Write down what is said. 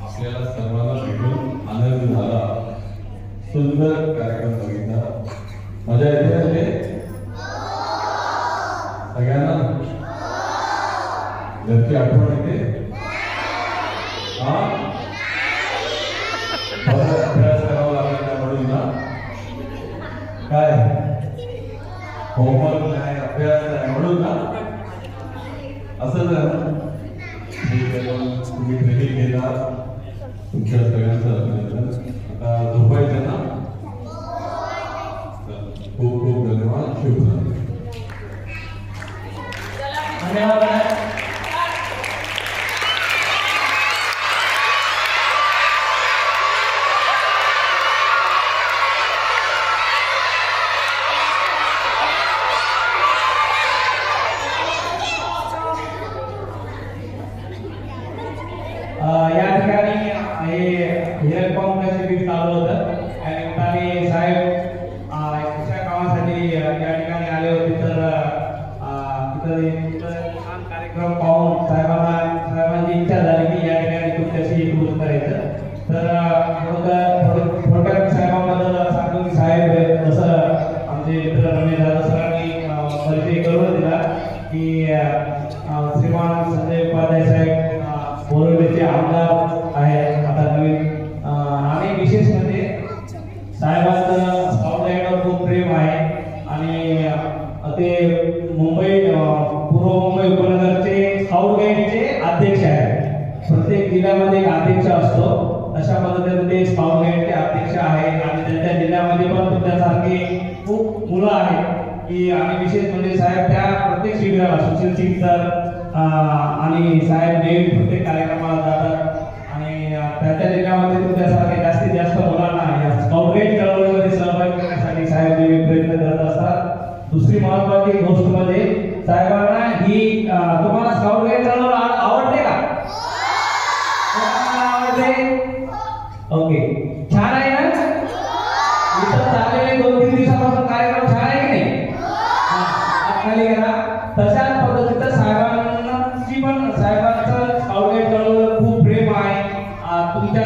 आपल्याला सर्वांना भेटून आनंद झाला. सुंदर कार्यक्रम बघितला. मजा येते म्हणजे सगळ्यांना? घरची आठवण येते? हा? अभ्यास करावा लागला त्या म्हणून ना काय? होमवर्क नाही अभ्यास नाही म्हणून ना. असं ना? तुम्ही ट्रेनिंग घेणार तुमच्या सगळ्यांचा अभिनंदन आता झोपायचं ना खूप खूप धन्यवाद शुभ धन्यवाद. कामासाठी या ठिकाणी आले होते तर तिथं कार्यक्रम पाहून साहेबांना साहेबांची इच्छा झाली की या ठिकाणी तुमच्याशी इंट्रोड्यूस करायचं. तर अ, थोडक्यात साहेबांबद्दल सांगतो की साहेब जसं आमचे मित्र रमेश दादा सरांनी परिचय करून दिला की श्रीमान संजय उपाध्याय साहेब अ, आमदार आहेत. आता नवीन आणि विशेष म्हणजे साहेबांचं मुंबई पूर्व मुंबई उपनगरचे स्काउट गाईडचे अध्यक्ष आहेत. प्रत्येक जिल्ह्यामध्ये एक अध्यक्ष असतो. अशा पद्धतीने ते स्काउट गाईडचे अध्यक्ष आहेत आणि त्यांच्या जिल्ह्यामध्ये पण तुमच्यासारखे खूप मुलं आहेत की आणि विशेष म्हणजे साहेब त्या प्रत्येक शिबिराला सुशील सिंग सर आणि साहेब नेहमी प्रत्येक कार्यक्रमाला जातात. आणि त्यांच्या जिल्ह्यामध्ये तुमच्यासारखे जास्तीत जास्त मुलांना या स्काउट गाईड चळवळीमध्ये सहभागी करण्यासाठी साहेब नेहमी प्रयत्न करत असतात. दुसरी महत्वाची साहेबांना ही तुम्हाला स्काउट गाईड चालवलं आवडते का? आवडते? ओके छान आहे ना? इथं चाललेले दोन तीन दिवसापासून कार्यक्रम छान आहे की नाही? करा तशाच पद्धतीचं साहेबांची पण साहेबांचं स्काउट गाईड चालवलं खूप प्रेम आहे. तुमच्या